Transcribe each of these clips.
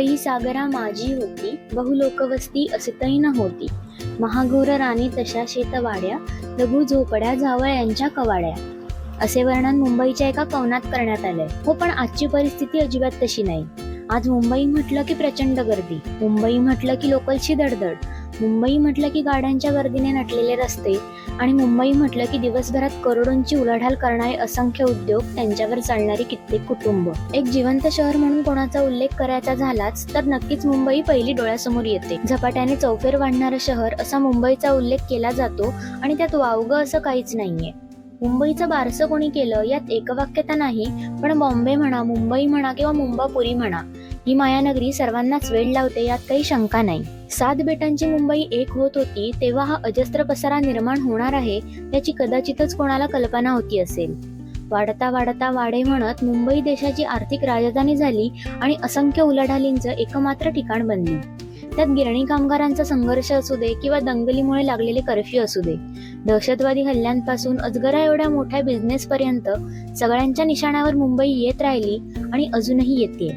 मुंबई सागरा माझी होती. बहुलोकवस्ती असितही न होती महाघोर राणी तशा शेतवाड्या लघु झोपड्या जावळ्यांच्या कवाड्या. असे वर्णन मुंबईच्या एका कवनात करण्यात आले हो पण आजची परिस्थिती अजिबात तशी नाही. आज मुंबई म्हटलं की प्रचंड गर्दी. मुंबई म्हटलं की लोकलची दडदड मुंबई म्हटलं की गाड्यांच्या गर्दीने नटलेले रस्ते आणि मुंबई म्हटलं की दिवसभरात करोडोंची उलाढाल करणारे असंख्य उद्योग त्यांच्यावर चालणारी कित्येक कुटुंब. एक जिवंत शहर म्हणून कोणाचा उल्लेख करायचा झालाच तर नक्कीच मुंबई पहिली डोळ्यासमोर येते. झपाट्याने चौफेर वाढणारं शहर असा मुंबईचा उल्लेख केला जातो आणि त्यात वावगं असं काहीच नाहीये. मुंबईचं बारसं कोणी केलं यात एकवाक्यता नाही पण बॉम्बे म्हणा मुंबई म्हणा किंवा मुंबापुरी म्हणा ही मायानगरी सर्वांनाच वेळ लावते यात काही शंका नाही. सात बेटांची मुंबई एक होत होती तेव्हा हा अजस्त्र पसारा निर्माण होणार आहे याची कदाचितच कोणाला कल्पना होती असेल. वाढता वाढता वाढे म्हणत मुंबई देशाची आर्थिक राजधानी झाली आणि असंख्य उलाढालींचं एकमात्र ठिकाण बनले. त्यात गिरणी कामगारांचा संघर्ष असू दे किंवा दंगलीमुळे लागलेले कर्फ्यू असू दे दहशतवादी हल्ल्यांपासून अजगरा एवढ्या मोठ्या बिझनेस पर्यंत सगळ्यांच्या निशाण्यावर मुंबई येत राहिली आणि अजूनही येते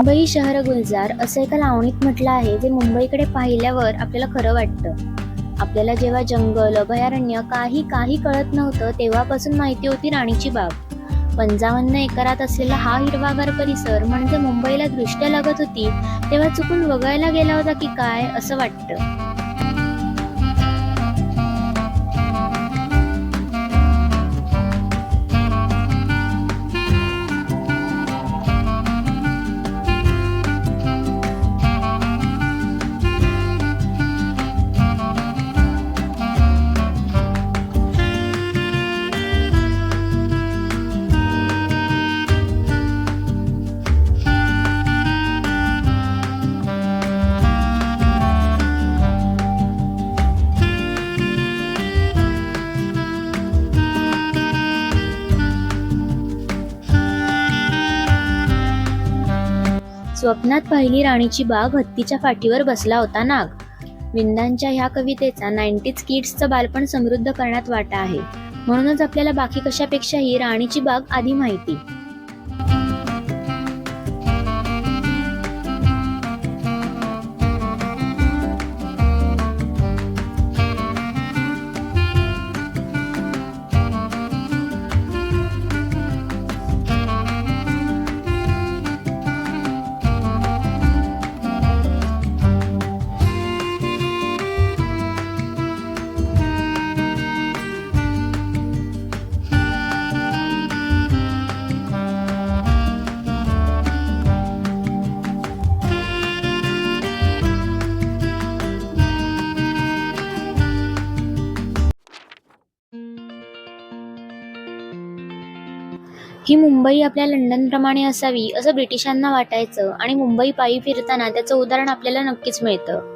मुंबई शहर गुलजार असं एका लावणीत म्हटलं आहे जे मुंबईकडे पाहिल्यावर आपल्याला खरं वाटतं. आपल्याला जेव्हा जंगल अभयारण्य काही काही कळत नव्हतं तेव्हापासून माहिती होती राणीची बाब. पंचावन्न एकरात असलेला हा हिरवागार परिसर म्हणजे मुंबईला दृष्ट्या लागत होती तेव्हा चुकून वगळायला गेला होता की काय असं वाटतं. स्वप्नात पाहिली राणीची बाग हत्तीच्या फाटीवर बसला होता नाग. विंदांच्या ह्या कवितेचा नाईन्टीज किड्सचं बालपण समृद्ध करण्यात वाटा आहे. म्हणूनच आपल्याला बाकी कशापेक्षाही राणीची बाग आधी माहिती. ही मुंबई आपल्या लंडनप्रमाणे असावी असं ब्रिटिशांना वाटायचं आणि मुंबई पायी फिरताना त्याचं उदाहरण आपल्याला नक्कीच मिळतं.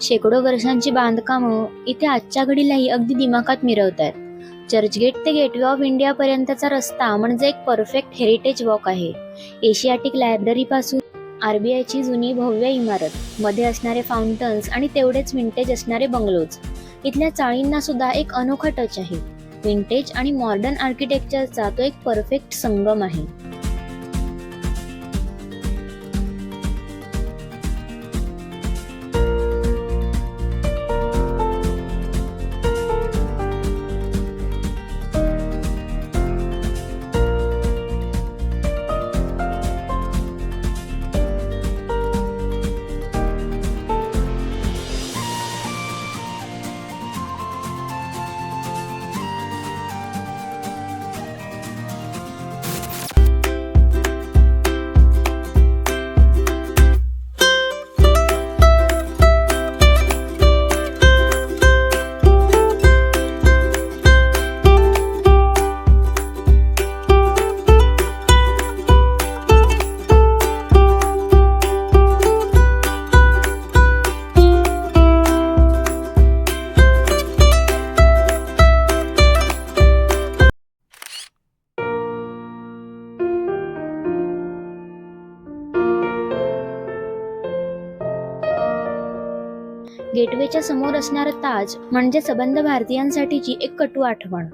शेकडो वर्षांची बांधकामं इथे आजच्या घडीलाही अगदी दिमाखात मिरवत आहेत चर्चगेट ते गेटवे ऑफ इंडियापर्यंतचा रस्ता म्हणजे एक परफेक्ट हेरिटेज वॉक आहे. एशियाटिक लायब्ररीपासून आरबीआयची जुनी भव्य इमारत मध्ये असणारे फाउंटन्स आणि तेवढेच विंटेज असणारे बंगलोज. इथल्या चाळींना सुद्धा एक अनोखा टच आहे. विंटेज आणि मॉडर्न आर्किटेक्चरचा तो एक परफेक्ट संगम आहे. गेटवेच्या समोर असणारा ताज म्हणजे सबंध भारतीयांसाठीची एक कटू आठवण.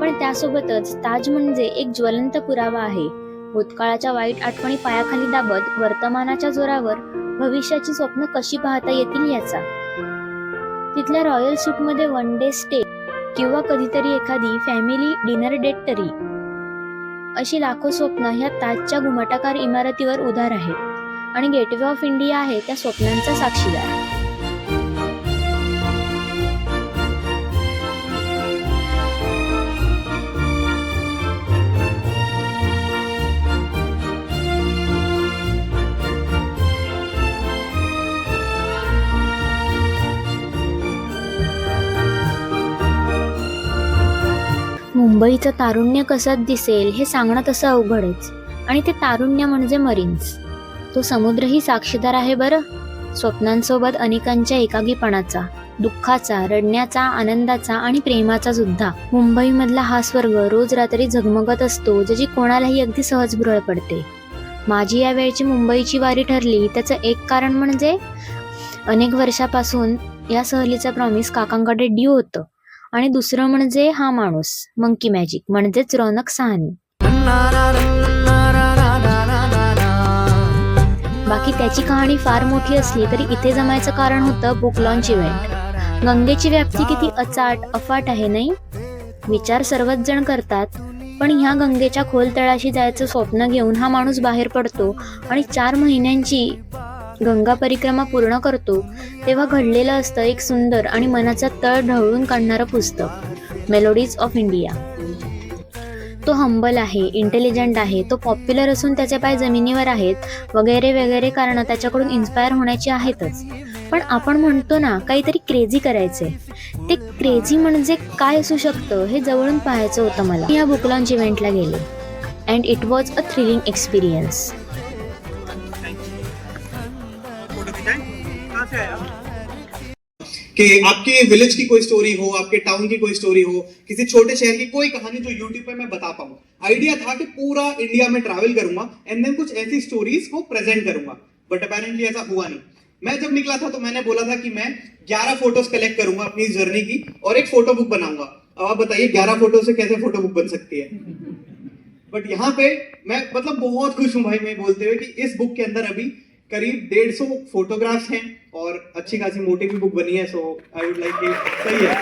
पण त्यासोबतच ताज म्हणजे एक ज्वलंत पुरावा आहे. भूतकाळाच्या वाईट आठवणी पायाखाली दाबत वर्तमानाच्या जोरावर भविष्याची स्वप्न कशी पाहता येतील याचा? तिथल्या रॉयल सूटमध्ये वन डे स्टे किंवा कधीतरी एखादी फॅमिली डिनर डेट तरी. अशी लाखो स्वप्न ह्या ताजच्या घुमटाकार इमारतीवर उधार आहेत. आणि गेटवे ऑफ इंडिया आहे त्या स्वप्नांचा साक्षीदार. मुंबईचं तारुण्य कसं दिसेल हे सांगणं तसं अवघडच. आणि ते तारुण्य म्हणजे मरीन्स. तो समुद्रही साक्षीदार आहे बरं. स्वप्नांसोबत अनेकांच्या एकागीपणाचा दुःखाचा रडण्याचा आनंदाचा आणि प्रेमाचा सुद्धा. मुंबईमधला हा स्वर्ग रोज रात्री झगमगत असतो ज्याची कोणालाही अगदी सहज भुरळ पडते. माझी या वेळची मुंबईची वारी ठरली त्याचं एक कारण म्हणजे अनेक वर्षापासून या सहलीचं प्रॉमिस काकांकडे ड्यू होतं. आणि दुसरं म्हणजे हा माणूस मंकी मॅजिक म्हणजेच रौनक सहानी. बाकी त्याची कहाणी फार मोठी असली तरी इथे जमायचं कारण होतं बुक लॉन्च इव्हेंट गंगेची व्याप्ती किती अचाट अफाट आहे नाही? विचार सर्वच जण करतात पण ह्या गंगेच्या खोल तळाशी जायचं स्वप्न घेऊन हा माणूस बाहेर पडतो आणि चार महिन्यांची गंगा परिक्रमा पूर्ण करतो तेव्हा घडलेलं असतं एक सुंदर आणि मनाचा तळ ढवळून काढणारं पुस्तक मेलोडीज ऑफ इंडिया तो हंबल आहे इंटेलिजंट आहे तो पॉप्युलर असून त्याचे पाय जमिनीवर आहेत वगैरे वगैरे कारणं त्याच्याकडून इन्स्पायर होण्याची आहेतच. पण आपण म्हणतो ना काहीतरी क्रेझी करायचे ते क्रेझी म्हणजे काय असू शकतं हे जवळून पाहायचं होतं मला. या बुकलॉन्च इव्हेंटला गेले. And it was a thrilling experience कि आपके विलेज की कोई स्टोरी हो, आपके टाउन की कोई स्टोरी हो, किसी छोटे शहर की कोई कहानी जो यूट्यूब पे मैं बता पाऊँ। आइडिया था कि पूरा इंडिया में ट्रैवल करूँगा एंड देन कुछ ऐसी स्टोरीज को प्रेजेंट करूँगा। बट अपेरेंटली ऐसा हुआ नहीं। मैं जब निकला था तो मैंने बोला था कि मैं 11 फ़ोटोज़ कलेक्ट करूँगा अपनी जर्नी की और एक फ़ोटो बुक बनाऊँगा। अब आप बताइए 11 फ़ोटो से कैसे फ़ोटो बुक बन सकती है? बट यहाँ पे मैं मतलब बहुत खुश हूँ भाई, मैं बोलते हुए कि इस बुक के अंदर अभी करीब डेढ़ सौ फोटोग्राफ्स हैं और अच्छी खासी मोटी भी बुक बनी है सो आई वुड लाइक सही है।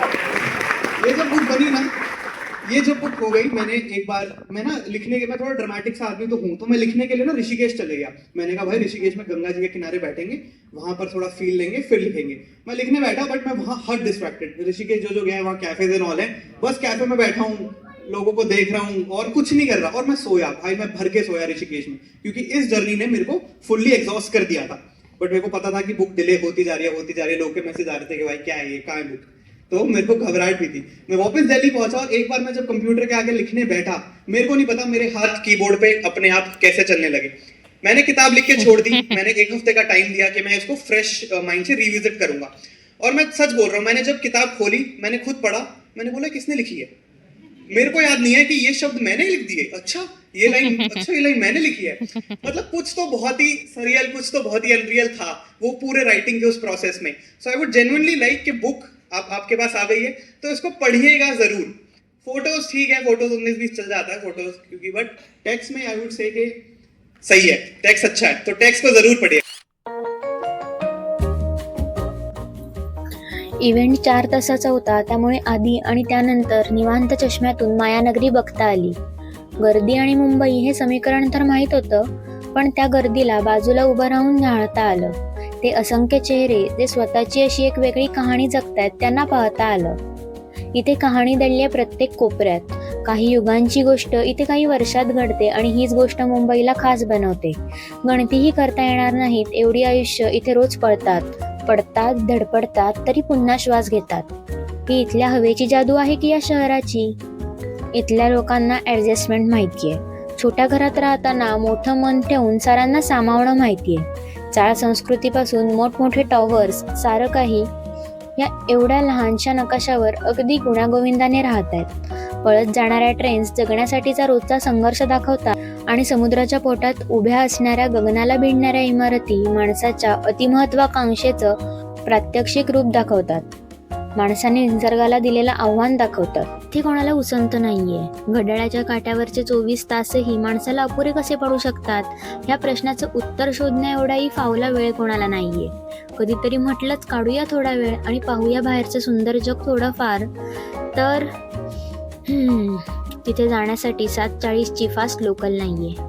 ये जब बुक बनी ना, ये जब बुक हो गई, मैंने एक बार, मैं ना लिखने के, मैं थोड़ा ड्रामेटिक सा आदमी तो हूँ तो मैं लिखने के लिए ना ऋषिकेश चले गया। मैंने कहा, भाई, ऋषिकेश में गंगा जी के किनारे बैठेंगे, वहाँ पर थोड़ा फील लेंगे, फिर लिखेंगे। मैं लिखने बैठा बट मैं वहाँ हर डिस्ट्रैक्टेड ऋषिकेश जो जो गए वहाँ कैफेज एंड ऑल है। बस कैफ़े में बैठा हूँ। लोगों को देख रहा हूँ और कुछ नहीं कर रहा और मैं सोया भाई मैं भर के सोया ऋषिकेश में क्योंकि इस जर्नी ने मेरे को फुल्ली एग्जॉस्ट कर दिया था। बट मेरे को पता था कि बुक डिले होती जा रही है होती जा रही है लोग के मैसेज आ रहे थे कि भाई क्या है ये कहाँ है बुक तो मेरे को घबराहट भी थी। मैं वापस दिल्ली पहुँचा और एक बार मैं जब कंप्यूटर के आगे लिखने बैठा मेरे को नहीं पता मेरे हाथ कीबोर्ड पे अपने आप कैसे चलने लगे। मैंने किताब लिख के छोड़ दी मैंने एक हफ़्ते का टाइम दिया कि मैं इसको फ्रेश माइंड से रिविजिट करूँगा। और मैं सच बोल रहा हूँ मैंने जब किताब खोली मैंने खुद पढ़ा मैंने बोला किसने लिखी है? मेरे को याद नहीं है कि ये शब्द मैंने लिख दिए। अच्छा ये लाइन अच्छा ये लाइन मैंने लिखी है। मतलब कुछ तो बहुत ही सरियल कुछ तो बहुत ही अनरियल था वो पूरे राइटिंग के उस प्रोसेस में। So I would genuinely like कि बुक आप आपके पास आ गई है तो इसको पढ़िएगा ज़रूर। फ़ोटोज़ ठीक है फ़ोटोज़ उन्नीस बीस चल जाता है फ़ोटोज़ क्योंकि बट टेक्स्ट में आई वुड से सही है टेक्स्ट अच्छा है तो टेक्स्ट को ज़रूर पढ़िए इव्हेंट चार तासाचा होता. त्यामुळे आधी आणि त्यानंतर निवांत चष्म्यातून मायानगरी बघता आली. गर्दी आणि मुंबई हे समीकरण तर माहीत होतं पण त्या गर्दीला बाजूला उभं राहून न्याळता आलं. ते असंख्य चेहरे जे स्वतःची अशी एक वेगळी कहाणी जगतायत त्यांना पाहता आलं. इथे कहाणी दडली प्रत्येक कोपऱ्यात. काही युगांची गोष्ट इथे काही वर्षात घडते आणि हीच गोष्ट मुंबईला खास बनवते. गणतीही करता येणार नाहीत एवढी आयुष्य इथे रोज पळतात. पडतात धडपडतात तरी पुन्हा श्वास घेतात. ही इथल्या हवेची जादू आहे की या शहराची? इथल्या लोकांना ॲडजस्टमेंट माहिती आहे छोट्या घरात राहताना मोठं मन ठेवून सारांना सामावणं माहिती आहे चाळ संस्कृतीपासून मोठमोठे टॉवर्स सारं काही या एवढ्या लहानशा नकाशावर अगदी गुण्यागोविंदाने राहत आहेत पळत जाणाऱ्या ट्रेन्स जगण्यासाठीचा रोजचा संघर्ष दाखवतात. आणि समुद्राच्या पोटात उभ्या असणाऱ्या गगनाला भिडणाऱ्या इमारती माणसाच्या अतिमहत्वाकांक्षेचं प्रात्यक्षिक रूप दाखवतात. माणसाने निसर्गाला दिलेलं आव्हान दाखवतात. ते कोणाला उसंत नाहीये. घड्याळाच्या काट्यावरचे चोवीस तासही माणसाला अपुरे कसे पडू शकतात? या प्रश्नाचं उत्तर शोधण्या एवढाही फावला वेळ कोणाला नाहीये. कधीतरी म्हटलंच काढूया थोडा वेळ आणि पाहूया बाहेरचं सुंदर जग थोडंफार. तर तिथे जाण्यासाठी सात चाळीसची फास्ट लोकल नाही आहे